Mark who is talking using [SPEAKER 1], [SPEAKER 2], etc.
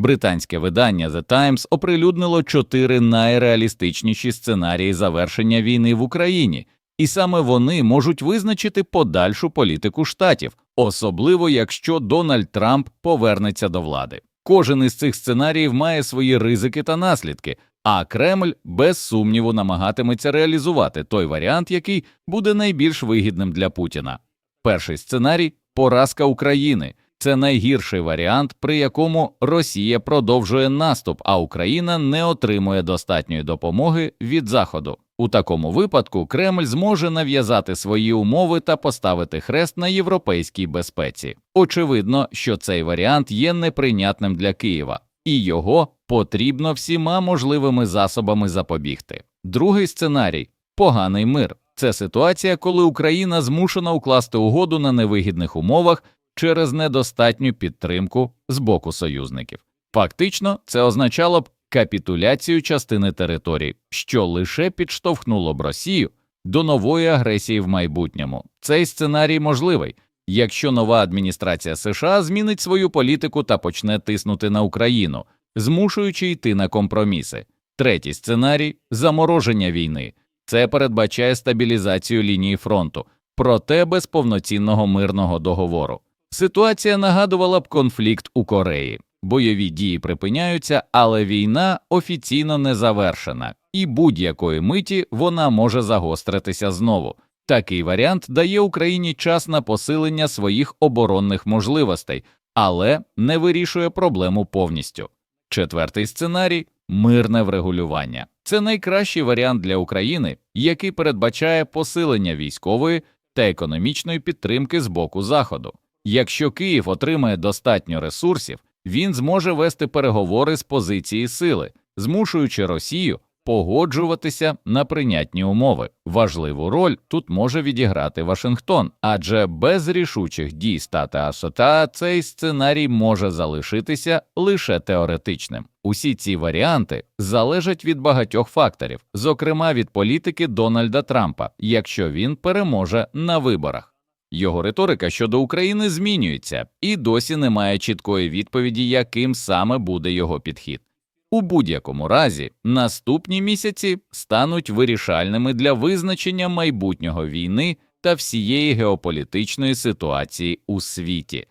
[SPEAKER 1] Британське видання The Times оприлюднило чотири найреалістичніші сценарії завершення війни в Україні, і саме вони можуть визначити подальшу політику штатів, особливо якщо Дональд Трамп повернеться до влади. Кожен із цих сценаріїв має свої ризики та наслідки, а Кремль без сумніву намагатиметься реалізувати той варіант, який буде найбільш вигідним для Путіна. Перший сценарій поразка України. Це найгірший варіант, при якому Росія продовжує наступ, а Україна не отримує достатньої допомоги від Заходу. У такому випадку Кремль зможе нав'язати свої умови та поставити хрест на європейській безпеці. Очевидно, що цей варіант є неприйнятним для Києва, і його потрібно всіма можливими засобами запобігти. Другий сценарій поганий мир. Це ситуація, коли Україна змушена укласти угоду на невигідних умовах через недостатню підтримку з боку союзників. Фактично, це означало б капітуляцію частини територій, що лише підштовхнуло б Росію до нової агресії в майбутньому. Цей сценарій можливий, якщо нова адміністрація США змінить свою політику та почне тиснути на Україну, змушуючи йти на компроміси. Третій сценарій замороження війни. Це передбачає стабілізацію лінії фронту, проте без повноцінного мирного договору. Ситуація нагадувала б конфлікт у Кореї. Бойові дії припиняються, але війна офіційно не завершена, і будь-якої миті вона може загостритися знову. Такий варіант дає Україні час на посилення своїх оборонних можливостей, але не вирішує проблему повністю. Четвертий сценарій мирне врегулювання. Це найкращий варіант для України, який передбачає посилення військової та економічної підтримки з боку Заходу. Якщо Київ отримає достатньо ресурсів, він зможе вести переговори з позиції сили, змушуючи Росію погоджуватися на прийнятні умови. Важливу роль тут може відіграти Вашингтон, адже без рішучих дій стати Асота цей сценарій може залишитися лише теоретичним. Усі ці варіанти залежать від багатьох факторів, зокрема від політики Дональда Трампа, якщо він переможе на виборах. Його риторика щодо України змінюється, і досі немає чіткої відповіді, яким саме буде його підхід. У будь-якому разі, наступні місяці стануть вирішальними для визначення майбутнього війни та всієї геополітичної ситуації у світі.